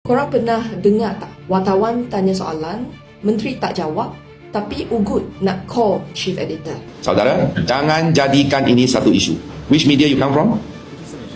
Korang pernah dengar tak wartawan tanya soalan, menteri tak jawab, tapi ugut nak call chief editor. Saudara, jangan jadikan ini satu isu. Which media you come from?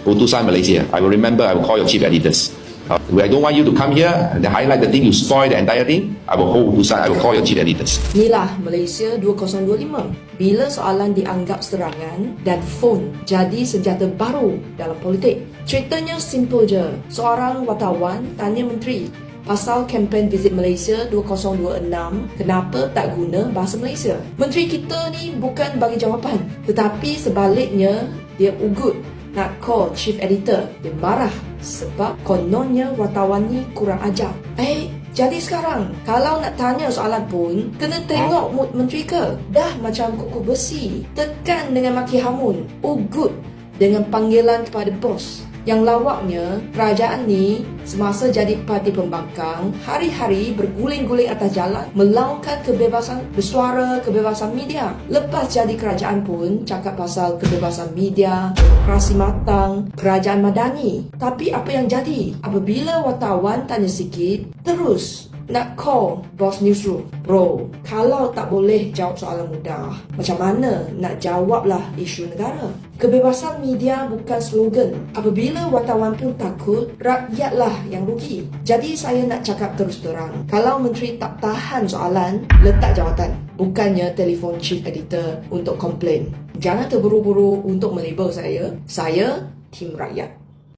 Utusan Malaysia. I will remember, I will call your chief editors. Uh, I don't want you to come here and highlight the thing, you spoil the entire thing. I will hold Utusan, I will call your chief editors. Inilah Malaysia 2025. Bila soalan dianggap serangan dan phone jadi senjata baru dalam politik. Ceritanya simple je. Seorang wartawan tanya menteri pasal kempen Visit Malaysia 2026 kenapa tak guna bahasa Malaysia. Menteri kita ni bukan bagi jawapan tetapi sebaliknya dia ugut nak call chief editor. Dia marah sebab kononnya wartawan ni kurang ajar. Eh, jadi sekarang, kalau nak tanya soalan pun, kena tengok mood menteri ke? Dah macam kuku besi. Tekan dengan maki hamun. Ugut dengan panggilan kepada bos. Yang lawaknya, kerajaan ni semasa jadi parti pembangkang, hari-hari berguling-guling atas jalan, melaungkan kebebasan bersuara, kebebasan media. Lepas jadi kerajaan pun, cakap pasal kebebasan media, demokrasi matang, kerajaan madani. Tapi apa yang jadi? Apabila wartawan tanya sikit, terus nak call bos newsroom. Bro, kalau tak boleh jawab soalan mudah, macam mana nak jawablah isu negara? Kebebasan media bukan slogan. Apabila wartawan pun takut, rakyatlah yang rugi. Jadi saya nak cakap terus terang. Kalau menteri tak tahan soalan, letak jawatan. Bukannya telefon chief editor untuk komplain. Jangan terburu-buru untuk melabel saya. Saya tim rakyat.